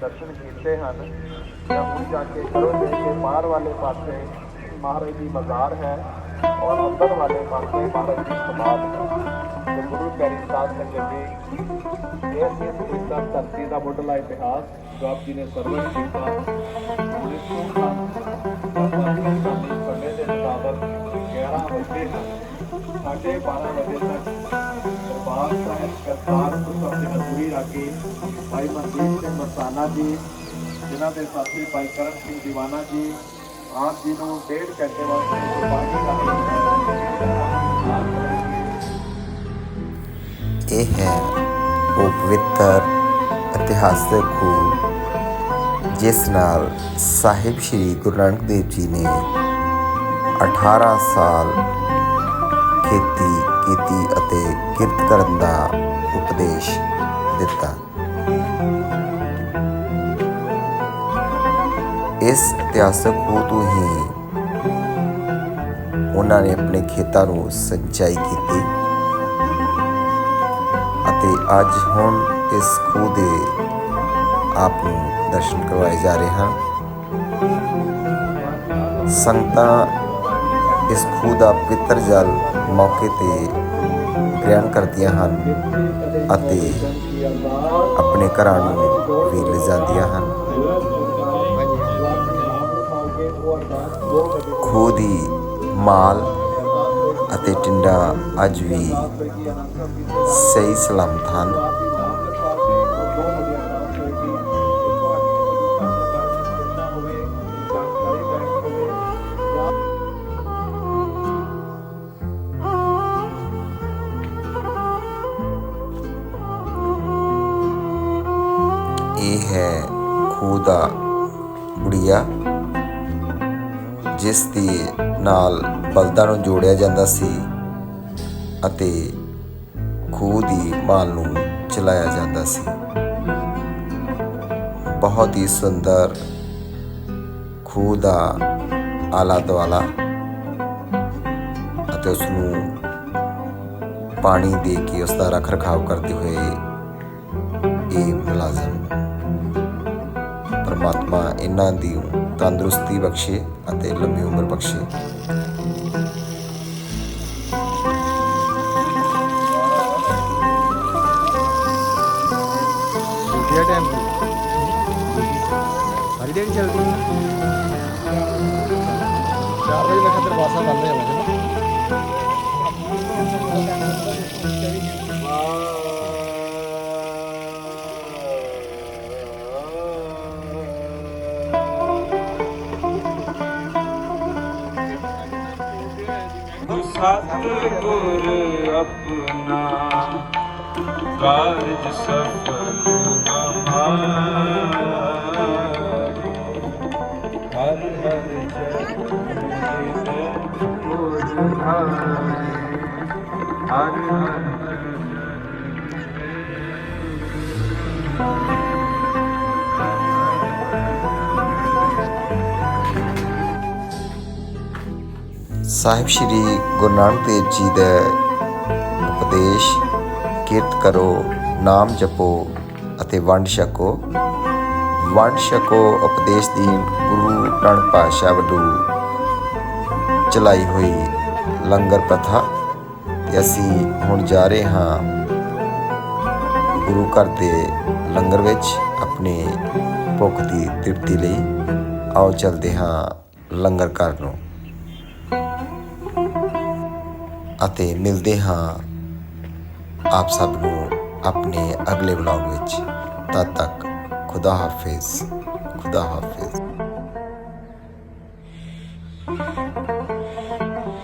ਦਰਸ਼ਨ ਕੀਤੇ ਹਨ। ਜਾਂ ਹੁਣ ਜਾ ਕੇ ਕਰੋਗੇ ਕਿ ਬਾਹਰ ਵਾਲੇ ਪਾਸੇ ਮਹਾਰਾਜ ਦੀ ਮਜ਼ਾਰ ਹੈ ਔਰ ਅੰਦਰ ਵਾਲੇ ਪਾਸੇ ਮਹਾਰਾਜ ਦੀ ਸਮਾਧ ਹੈ। ਤੇ ਗੁਰੂ ਪਿਆਰੀ ਸਾਧ ਸੰਗਤ ਜੀ ਇਹ ਸੀ ਇਸ ਦਾ ਧਰਤੀ ਦਾ ਮੁੱਢਲਾ ਇਤਿਹਾਸ ਜੋ ਆਪ ਜੀ ਨੇ ਸਰਵਣ ਕੀਤਾ। ਪੁਲਿਸ ਤੋਂ ਸਮੇਂ ਦੇ ਮੁਤਾਬਕ 11 ਵਜੇ ਹਨ ਸਾਢੇ 12 ਵਜੇ ਤੱਕ ਦਰਬਾਰ ਸਾਹਿਬ ਕਰਤਾਰਪੁਰ ਤੋਂ ਭਾਈ ਮਨਦੀਪ ਸਿੰਘ ਮਸਤਾਨਾ ਜੀ, ਜਿਨ੍ਹਾਂ ਦੇ ਸਾਥੀ ਭਾਈ ਕਰਨ ਸਿੰਘ ਦੀਵਾਨਾ ਜੀ, ਆਪ ਜੀ ਨੂੰ ਡੇਢ ਘੰਟੇ ਵਾਸਤੇ ਕੁਰਬਾਨੀ ਰੱਖੀ ਇਹ ਹੈ ਉਹ ਪਵਿੱਤਰ ਇਤਿਹਾਸਕ ਖੂਹ, ਜਿਸ ਨਾਲ ਸਾਹਿਬ ਸ੍ਰੀ ਗੁਰੂ ਨਾਨਕ ਦੇਵ ਜੀ ਨੇ 18 ਸਾਲ ਖੇਤੀ ਕੀਤੀ ਅਤੇ ਕਿਰਤ ਕਰਨ ਦਾ ਉਪਦੇਸ਼ ਦਿੱਤਾ। ਇਸ ਇਤਿਹਾਸਕ ਖੂਹ ਤੋਂ ਹੀ ਉਹਨਾਂ ਨੇ ਆਪਣੇ ਖੇਤਾਂ ਨੂੰ ਸਿੰਚਾਈ ਕੀਤੀ ਅਤੇ ਅੱਜ ਹੁਣ ਇਸ ਖੂਹ ਦੇ ਆਪ ਨੂੰ ਦਰਸ਼ਨ ਕਰਵਾਏ ਜਾ ਰਹੇ ਹਨ। ਸੰਗਤਾਂ ਇਸ ਖੂਹ ਦਾ ਪਿੱਤਰ ਜਲ ਮੌਕੇ ਤੇ ਗ੍ਰਹਿਣ ਕਰਦੀਆਂ ਹਨ ਅਤੇ ਆਪਣੇ ਘਰਾਂ ਨੂੰ ਵੀ ਲਿਜਾਂਦੀਆਂ ਹਨ। ਖੂਹ ਦੀ ਮਾਲ ਅਤੇ ਟਿੰਡਾ ਅੱਜ ਵੀ ਸਹੀ ਸਲਾਮਤ ਹਨ। ਇਹ ਹੈ ਖੂਹ ਦਾ ਗੁੜੀਆ, ਜਿਸ ਦੇ ਨਾਲ ਬਲਦਾਂ ਨੂੰ ਜੋੜਿਆ ਜਾਂਦਾ ਸੀ ਅਤੇ ਖੂਹ ਦੀ ਮਾਲ ਨੂੰ ਚਲਾਇਆ ਜਾਂਦਾ ਸੀ। ਬਹੁਤ ਹੀ ਸੁੰਦਰ ਖੂਹ ਦਾ ਆਲਾ ਦੁਆਲਾ ਅਤੇ ਉਸ ਨੂੰ ਪਾਣੀ ਦੇ ਕੇ ਉਸ ਦਾ ਰੱਖ ਰਖਾਵ ਕਰਦੇ ਹੋਏ ਇਹ ਮੁਲਾਜ਼ਮ ਪਰਮਾਤਮਾ ਇਹਨਾਂ ਦੀ ਤੰਦਰੁਸਤੀ ਬਖਸ਼ੇ ਅਤੇ ਲੰਮੀ ਉਮਰ ਬਖਸ਼ੇ। ਕਿਹੜਾ ਟਾਈਮ ਹਰੀ ਦਿਨ ਚੱਲਦੀ ਹੈ 4 ਵਜੇ ਤੱਕ ਦਰਵਾਜ਼ਾ ਬੰਦ ਹੋ ਜਾਣਾ ਸਤਿਗੁਰ ਆਪਣਾ ਕਾਰਜ ਸਫਲ ਹਮਾਰਾ ਹਰ ਹਰ ਜੈ ਹਰ ਹਰ ਸਾਹਿਬ ਸ੍ਰੀ ਗੁਰੂ ਨਾਨਕ ਦੇਵ ਜੀ ਦਾ ਉਪਦੇਸ਼, ਕੀਰਤ ਕਰੋ, ਨਾਮ ਜਪੋ ਅਤੇ ਵੰਡ ਛਕੋ। ਵੰਡ ਛਕੋ, ਉਪਦੇਸ਼ ਦੀ ਗੁਰੂ ਨਾਨਕ ਪਾਤਸ਼ਾਹ ਵੱਲੋਂ ਚਲਾਈ ਹੋਈ ਲੰਗਰ ਪ੍ਰਥਾ ਤੇ ਅਸੀਂ ਹੁਣ ਜਾ ਰਹੇ ਹਾਂ ਗੁਰੂ ਘਰ ਦੇ ਲੰਗਰ ਵਿੱਚ ਆਪਣੇ ਭੁੱਖ ਦੀ ਤ੍ਰਿਪਤੀ ਲਈ। ਆਓ ਚੱਲਦੇ ਹਾਂ ਲੰਗਰ ਘਰ ਨੂੰ। ਅਤੇ ਮਿਲਦੇ ਹਾਂ ਆਪ ਸਭ ਨੂੰ ਆਪਣੇ ਅਗਲੇ ਵਲੌਗ ਵਿੱਚ। ਤਦ ਤੱਕ ਖੁਦਾ ਹਾਫਿਜ਼ ਖੁਦਾ ਹਾਫਿਜ਼।